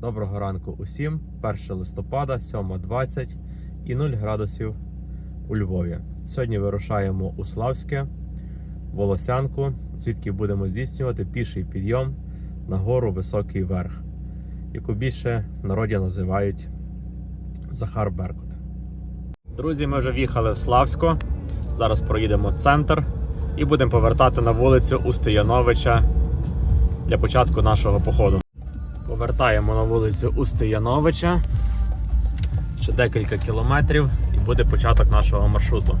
Доброго ранку усім. 1 листопада, 7.20 і 0 градусів у Львові. Сьогодні вирушаємо у Славське, Волосянку, звідки будемо здійснювати піший підйом на гору Високий Верх, яку більше народі називають Захар Беркут. Друзі, ми вже в'їхали в Славсько. Зараз проїдемо центр і будемо повертати на вулицю Устияновича для початку нашого походу. Повертаємо на вулицю Устияновича. Ще декілька кілометрів і буде початок нашого маршруту.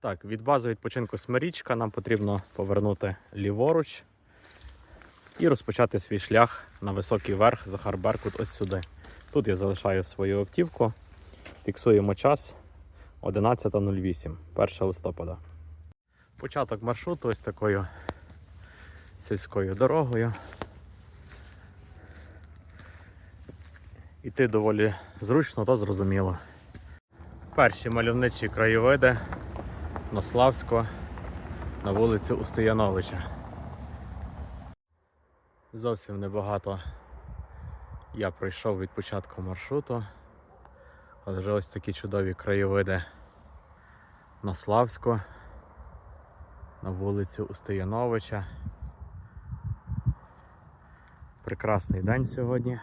Так, від бази відпочинку Смирічка нам потрібно повернути ліворуч і розпочати свій шлях на високий верх Захар Беркут ось сюди. Тут я залишаю свою автівку. Фіксуємо час 11.08, 1 листопада. Початок маршруту ось такою сільською дорогою. Іти доволі зручно та зрозуміло. Перші мальовничі краєвиди на Славську на вулицю Устияновича. Зовсім небагато я пройшов від початку маршруту, але вже ось такі чудові краєвиди на Славську, на вулицю Устияновича. Прекрасний день сьогодні.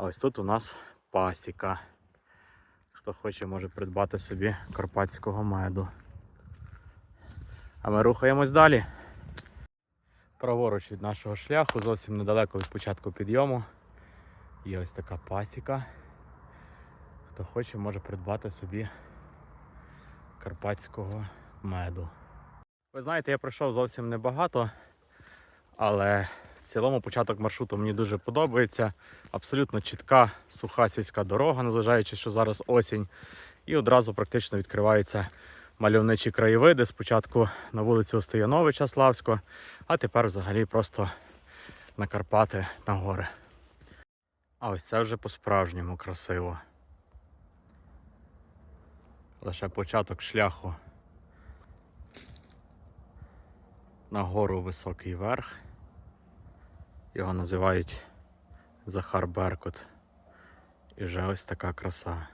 А ось тут у нас пасіка. Хто хоче, може придбати собі карпатського меду. А ми рухаємось далі. Праворуч від нашого шляху, зовсім недалеко від початку підйому. Є ось така пасіка. Хто хоче, може придбати собі карпатського меду. Ви знаєте, я пройшов зовсім небагато, але цілому початок маршруту мені дуже подобається. Абсолютно чітка суха сільська дорога, незважаючи, що зараз осінь. І одразу практично відкриваються мальовничі краєвиди. Спочатку на вулицю Стояновича Славського, а тепер взагалі просто на Карпати на гори. А ось це вже по-справжньому красиво. Лише початок шляху на гору високий верх. Його називають Захар Беркут. І вже ось така краса.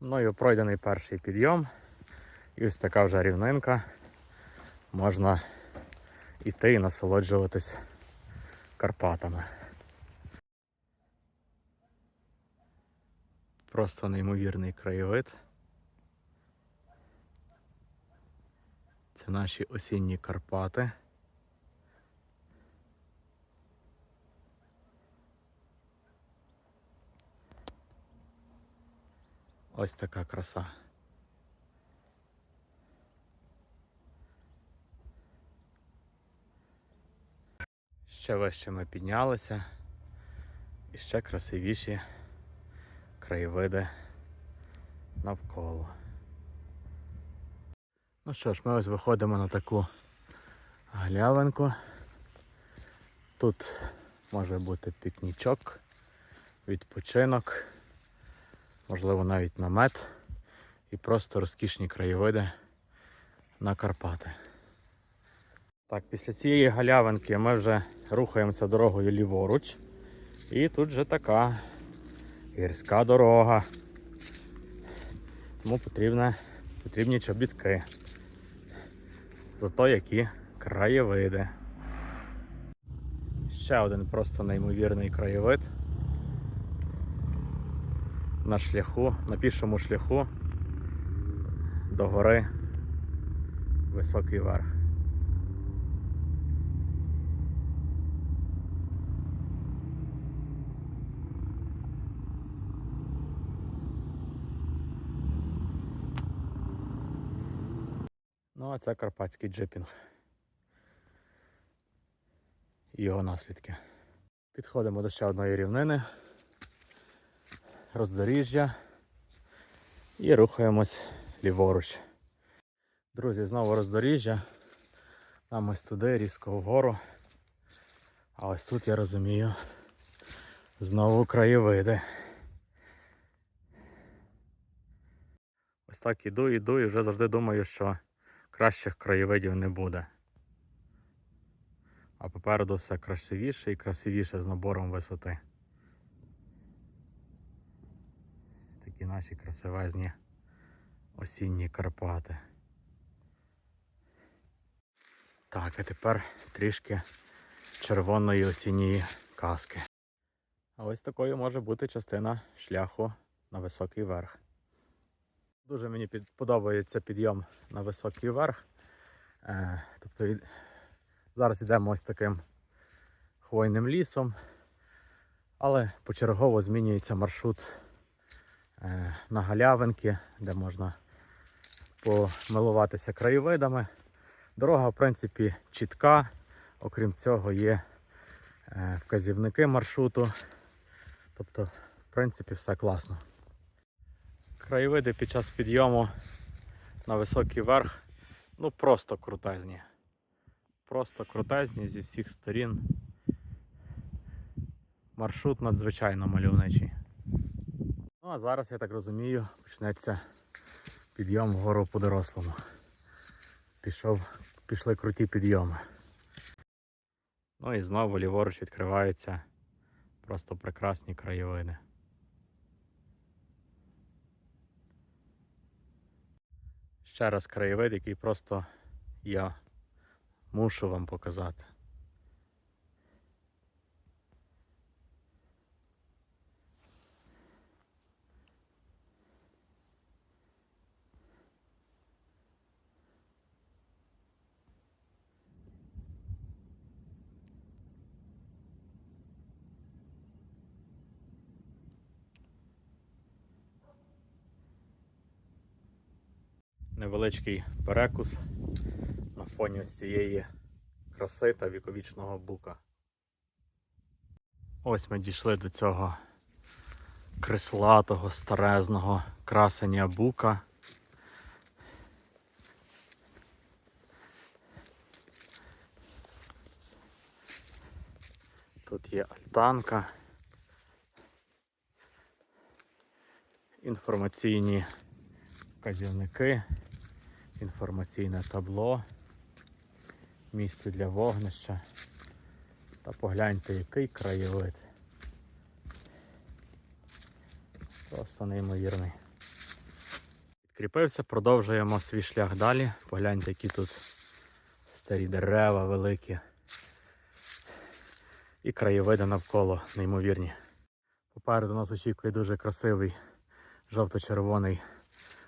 Мною пройдений перший підйом. І ось така вже рівнинка. Можна іти і насолоджуватись Карпатами. Просто неймовірний краєвид. Це наші осінні Карпати. Ось така краса. Ще вище ми піднялися і ще красивіші краєвиди навколо. Ну що ж, ми ось виходимо на таку галявинку. Тут може бути пікнічок, відпочинок, можливо навіть намет і просто розкішні краєвиди на Карпати. Так, після цієї галявинки ми вже рухаємося дорогою ліворуч. І тут вже така гірська дорога. Тому потрібне, потрібні чобітки. Зато які краєвиди. Ще один просто неймовірний краєвид. На шляху, на пішому шляху до гори Високий верх. А це карпатський джипінг. І його наслідки. Підходимо до ще одної рівнини, роздоріжжя і рухаємось ліворуч. Друзі, знову роздоріжжя. Нам ось туди, різко вгору. А ось тут я розумію знову краєвиди. Ось так іду, іду і вже завжди думаю, що кращих краєвидів не буде. А попереду все красивіше і красивіше з набором висоти. Такі наші красивезні осінні Карпати. Так, а тепер трішки червоної осінньої каски. А ось такою може бути частина шляху на високий верх. Дуже мені під- подобається підйом на високий верх. Е, тобто зараз йдемо ось таким хвойним лісом, але почергово змінюється маршрут е, на галявинки, де можна помилуватися краєвидами. Дорога, в принципі, чітка. Окрім цього, є е, вказівники маршруту. Тобто, в принципі, все класно. Краєвиди під час підйому на високий верх ну просто крутезні. Просто крутезні зі всіх сторін. Маршрут надзвичайно мальовничий. Ну а зараз, я так розумію, почнеться підйом вгору по дорослому. Пішов, пішли круті підйоми. Ну і знову ліворуч відкриваються просто прекрасні краєвиди. Ще раз краєвид, який просто я мушу вам показати. Невеличкий перекус на фоні ось цієї краси та віковічного бука. Ось ми дійшли до цього крислатого, старезного красення бука. Тут є альтанка. Інформаційні вказівники, інформаційне табло, місце для вогнища. Та погляньте, який краєвид. Просто неймовірний. Підкріпився, продовжуємо свій шлях далі. Погляньте, які тут старі дерева великі. І краєвиди навколо неймовірні. Попереду нас очікує дуже красивий жовто-червоний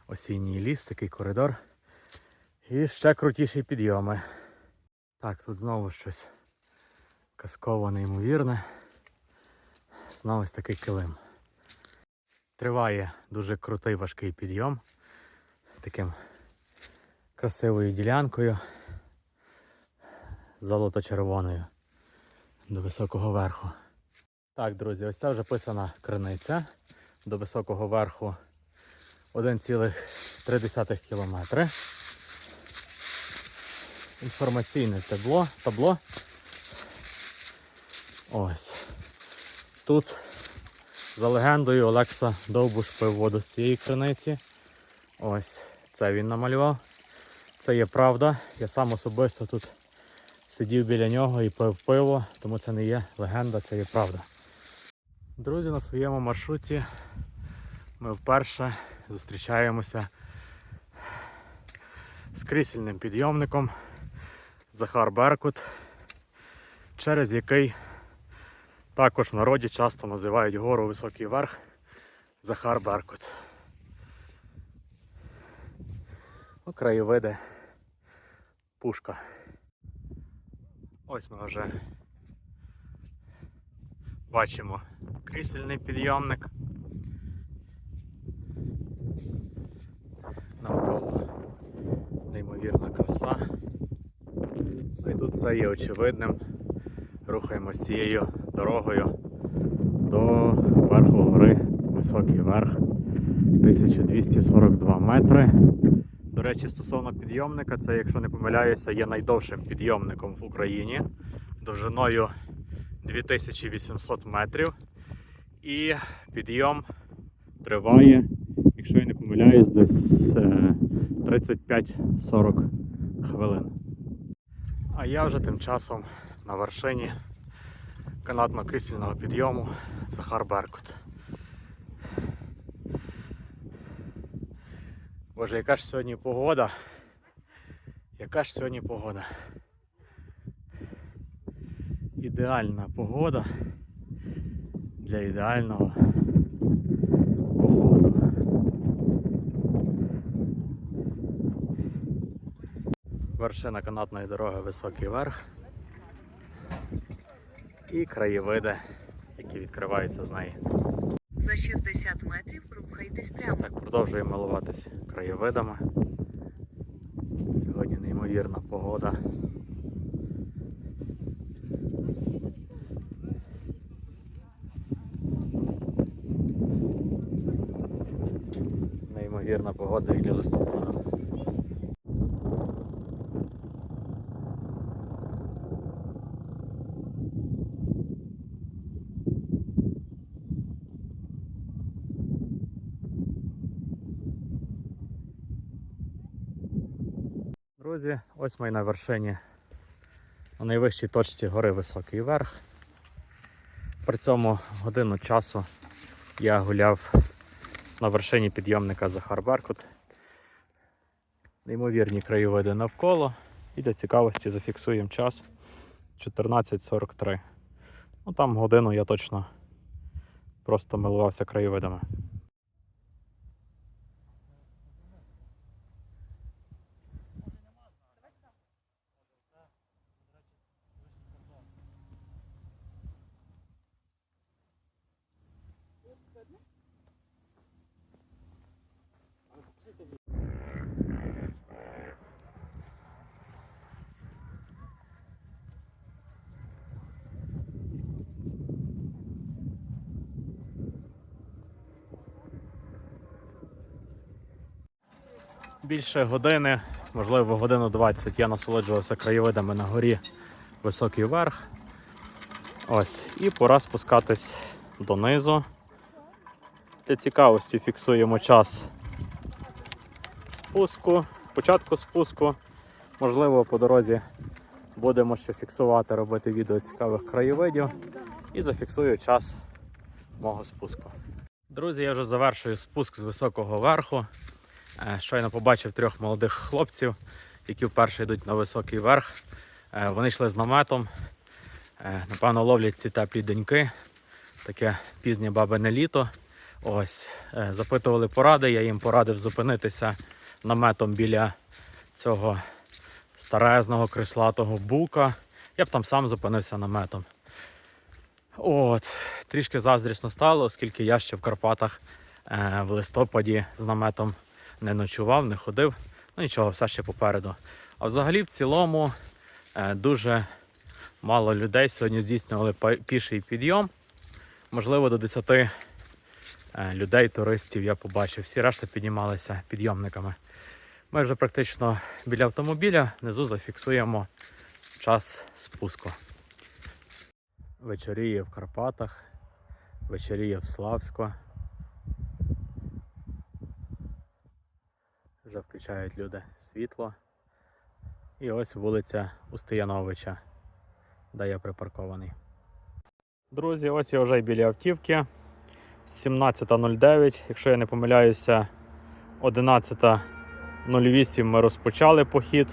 осінній ліс, такий коридор. І ще крутіші підйоми. Так, тут знову щось казково неймовірне. Знову ось такий килим. Триває дуже крутий важкий підйом. Таким красивою ділянкою. Золото-червоною до високого верху. Так, друзі, ось ця вже писана криниця до високого верху 1,3 кілометри. Інформаційне табло, табло. Ось. Тут, за легендою, Олекса Довбуш пив воду з цієї криниці. Ось, це він намалював. Це є правда. Я сам особисто тут сидів біля нього і пив пиво, тому це не є легенда, це є правда. Друзі, на своєму маршруті ми вперше зустрічаємося з крісельним підйомником Захар Беркут, через який також в народі часто називають гору Високий Верх Захар Беркут. Ну, краєвиди пушка. Ось ми вже бачимо крісельний підйомник. Навколо неймовірна краса. І тут все є очевидним. Рухаємось цією дорогою до верху гори, високий верх, 1242 метри. До речі, стосовно підйомника, це, якщо не помиляюся, є найдовшим підйомником в Україні довжиною 2800 метрів. І підйом триває, якщо я не помиляюсь, десь е, 35-40 хвилин. А я вже тим часом на вершині канатно-крісельного підйому Захар Беркут. Боже, яка ж сьогодні погода? Яка ж сьогодні погода? Ідеальна погода для ідеального походу. Вершина канатної дороги високий верх. І краєвиди, які відкриваються з неї. За 60 метрів рухайтесь прямо. Так, продовжуємо милуватись краєвидами. Сьогодні неймовірна погода. Неймовірна погода і для листопада. Друзі, ось ми на вершині, на найвищій точці гори Високий Верх. При цьому годину часу я гуляв на вершині підйомника Захар Беркут. Неймовірні краєвиди навколо. І для цікавості зафіксуємо час 14.43. Ну там годину я точно просто милувався краєвидами. Більше години, можливо, годину 20 я насолоджувався краєвидами на горі Високий Верх. Ось, і пора спускатись донизу. Для цікавості фіксуємо час спуску, початку спуску. Можливо, по дорозі будемо ще фіксувати, робити відео цікавих краєвидів і зафіксую час мого спуску. Друзі, я вже завершую спуск з високого верху. Е, Щойно побачив трьох молодих хлопців, які вперше йдуть на високий верх. Е, Вони йшли з наметом. Е, Напевно, ловлять ці теплі деньки. Таке пізнє бабине літо. Ось, е, запитували поради, я їм порадив зупинитися наметом біля цього старезного крислатого бука. Я б там сам зупинився наметом. От, трішки заздрісно стало, оскільки я ще в Карпатах е, в листопаді з наметом не ночував, не ходив. Ну нічого, все ще попереду. А взагалі, в цілому, е, дуже мало людей сьогодні здійснювали піший підйом. Можливо, до 10 е, людей, туристів я побачив. Всі решта піднімалися підйомниками. Ми вже практично біля автомобіля, внизу зафіксуємо час спуску. Вечоріє в Карпатах, вечоріє в Славську. Вже включають люди світло. І ось вулиця Устияновича, де я припаркований. Друзі, ось я вже біля автівки. 17.09, якщо я не помиляюся, 11.08 ми розпочали похід.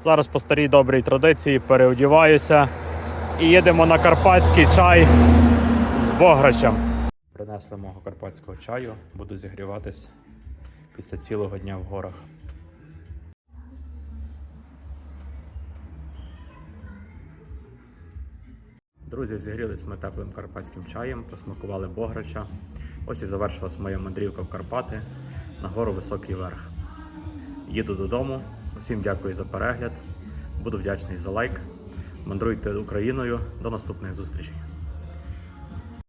Зараз по старій добрій традиції переодіваюся і їдемо на карпатський чай з Бограчем. Принесли мого карпатського чаю, буду зігріватись після цілого дня в горах. Друзі, зігрілись ми теплим карпатським чаєм, посмакували Бограча. Ось і завершилась моя мандрівка в Карпати на гору Високий Верх. Їду додому. Усім дякую за перегляд. Буду вдячний за лайк. Мандруйте Україною. До наступних зустрічей.